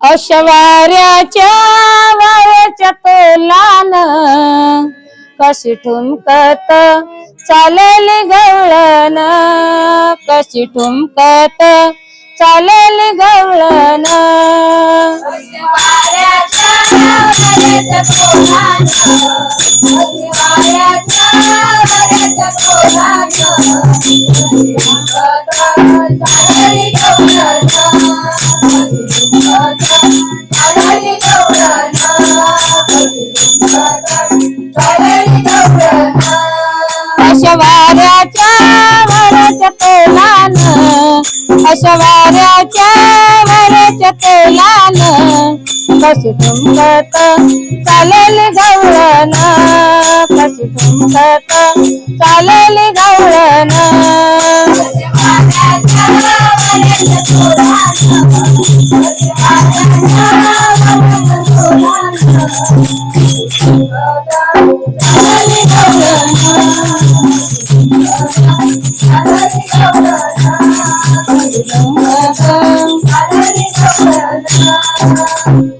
अशवाऱ्याच्या वाऱ्याच्या तोलान कशी ठुमकत चालेल गवळण कशी ठुमकत चालेल गवळण. अशवाऱ्याच्या वाऱ्याच्या तोलान कशी ठुमकत चालेल गवळण कशी ठुमकत चालेल गवळण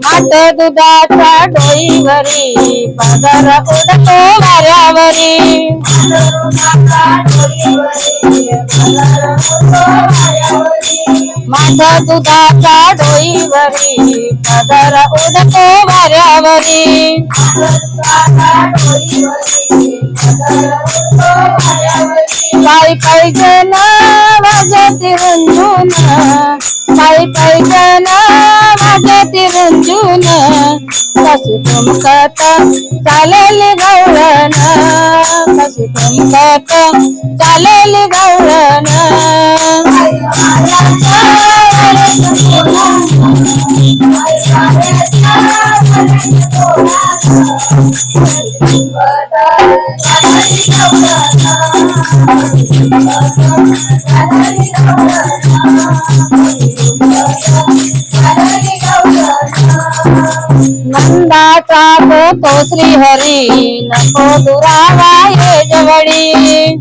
मात दुधाच्या डोईवरी पदर उडतो वाऱ्यावरी. माझा दुधाच्या डोईवरी पदर उडतो वाऱ्यावरी. पाय पैजन वाजती रंजून पाय पैजन वाजती रुंजून कशी तुमकत चालेल गवळण कशी तुमकत चालेल गवळण नंदाचा तो श्रीहरी नको दुरावा ये जवळी.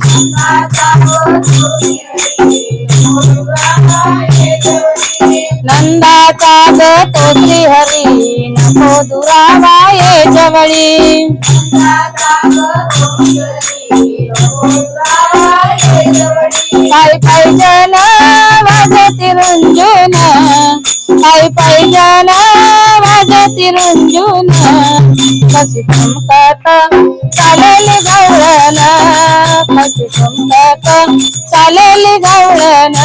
नंदाचा तो श्रीहरी नको दुरावा ये जवळी. पाय पैजन वाजतील रुंजून पाय पैजन वाजती रुंजून कशी ठुमकत चालेली गवळण कशी ठुमकत चालेली गवळण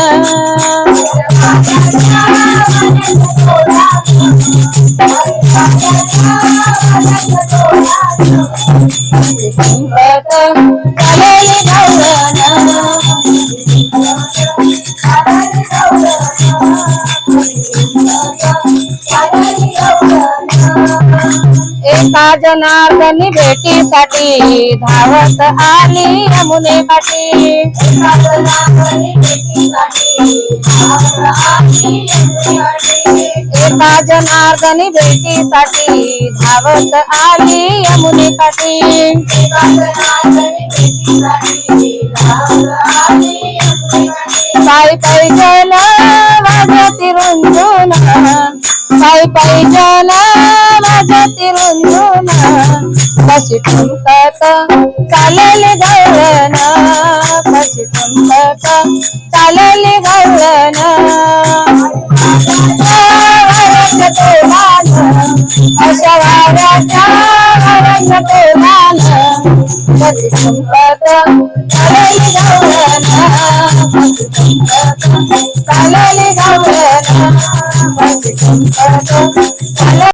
कशी ठुमकत चालेल गवळण एका जनार्दनी भेटीसाठी धावत आली यमुने काठी एका जनार्दनी भेटीसाठी धावत आली यमुने काठी पाय पैजन वाजती रुंजून पाय पैजन वाजती कशी ठुमकत चालेल गवळण कशी हो, ठुमकत चालेल गवळण वाऱ्याच्या तोलानं, अशा वाऱ्याच्या ठुमकत गवळण ठुमकत गवळण ठुमकत